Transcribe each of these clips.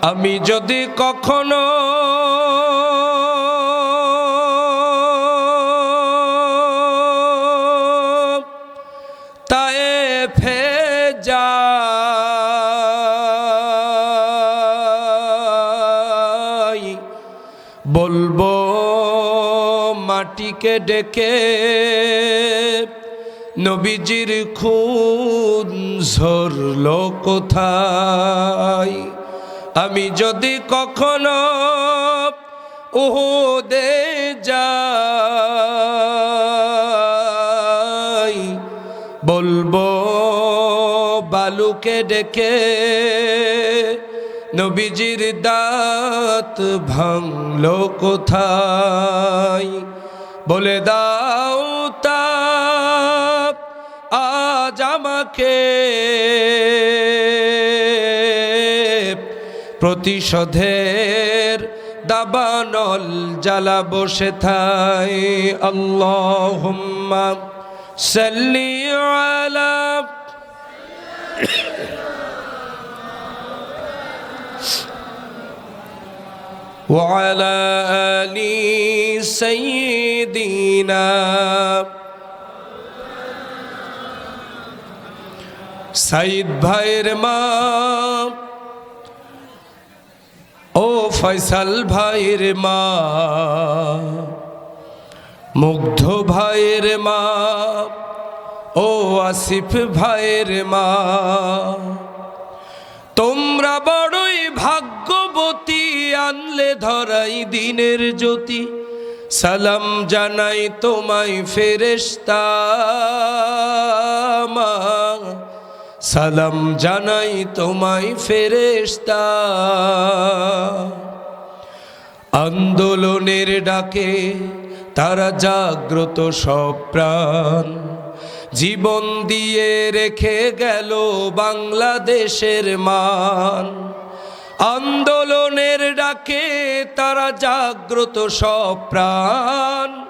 আমি যদি কখনো তায়ে ফে যাই বলব মাটিকে ডেকে নবীজির খুন ঝরল কোথায়? আমি যদি কখনো উহুদে যাই, বলব বালুকে ডেকে নবীজির দাঁত ভাঙলো কোথায়? বলে দাও তা আজ আমাকে প্রতিশোধের দাবানল জ্বালা বসে থাই আল্লাহ সাল্লি আলা وعلى آل سيدنا সাইদ ভাইয়ের মা ও ফয়সাল ভাইয়ের মা, মুগ্ধ ভাইয়ের মা, ও আসিফ ভাইয়ের মা, তোমরা বড়ই ভাগ্যবতী, আনলে ধরাই দিনের জ্যোতি, সালাম জানাই তোমায় ফেরেশতা মা। সালাম জানাই তোমায় ফেরেশতা। আন্দোলনের ডাকে তারা জাগ্রত সব প্রাণ। জীবন দিয়ে রেখে গেল বাংলাদেশের মান। আন্দোলনের ডাকে তারা জাগ্রত সব প্রাণ।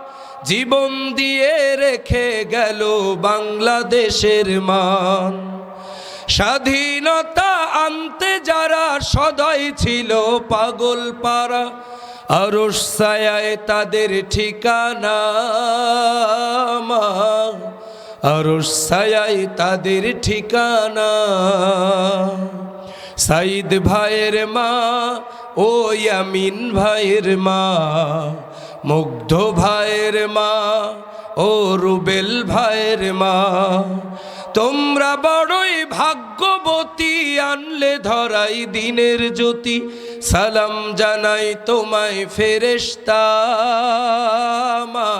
জীবন দিয়ে রেখে গেল বাংলাদেশের মান। স্বাধীনতা আনতে যারা সদয় ছিল পাগল পাড়া আরস তাদের ঠিকানা মা। ছায়ায় তাদের ঠিকানা। সাইদ ভাইয়ের মা, ও ইয়ামিন ভাইয়ের মা। মুগ্ধ ভাইয়ের মা, ও রুবেল ভাইয়ের মা। তোমরা বড়ই ভাগ্যবতী, আনলে ধরাই দিনের জ্যোতি। সালাম জানাই তোমায় ফেরেশতা মা।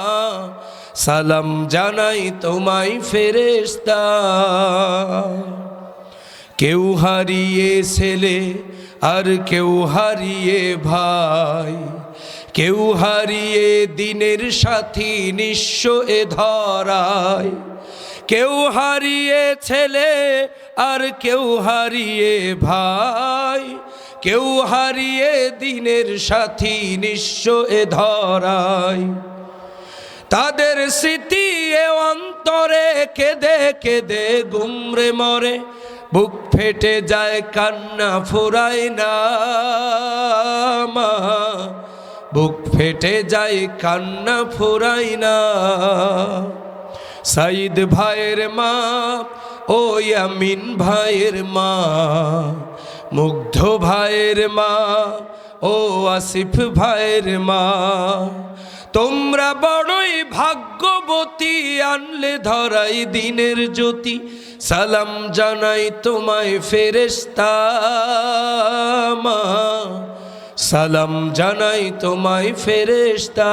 সালাম জানাই তোমায় ফেরেশতা। কেউ হারিয়ে ছেলে আর কেউ হারিয়ে ভাই। কেউ হারিয়ে দিনের সাথী নিঃস্ব এ ধরায়। কেউ হারিয়ে ছেলে আর কেউ হারিয়ে ভাই। কেউ হারিয়ে দিনের সাথী নিঃস্ব এ ধরায় তাদের স্মৃতি এ অন্তরে কেঁদে কেঁদে গুমরে মরে, বুক ফেটে যায় কান্না ফুরায় না মা। বুক ফেটে যায় কান্না ফুরাই না সাইদ ভাইয়ের মা ও ইয়ামিন ভাইয়ের মা, মুগ্ধ ভাইয়ের মা, ও আসিফ ভাইয়ের মা। তোমরা বড়ই ভাগ্যবতী, আনলে ধরাই দিনের জ্যোতি, সালাম জানাই তোমায় ফেরেশতা মা। সালাম জানাই তোমায় ফেরেশতা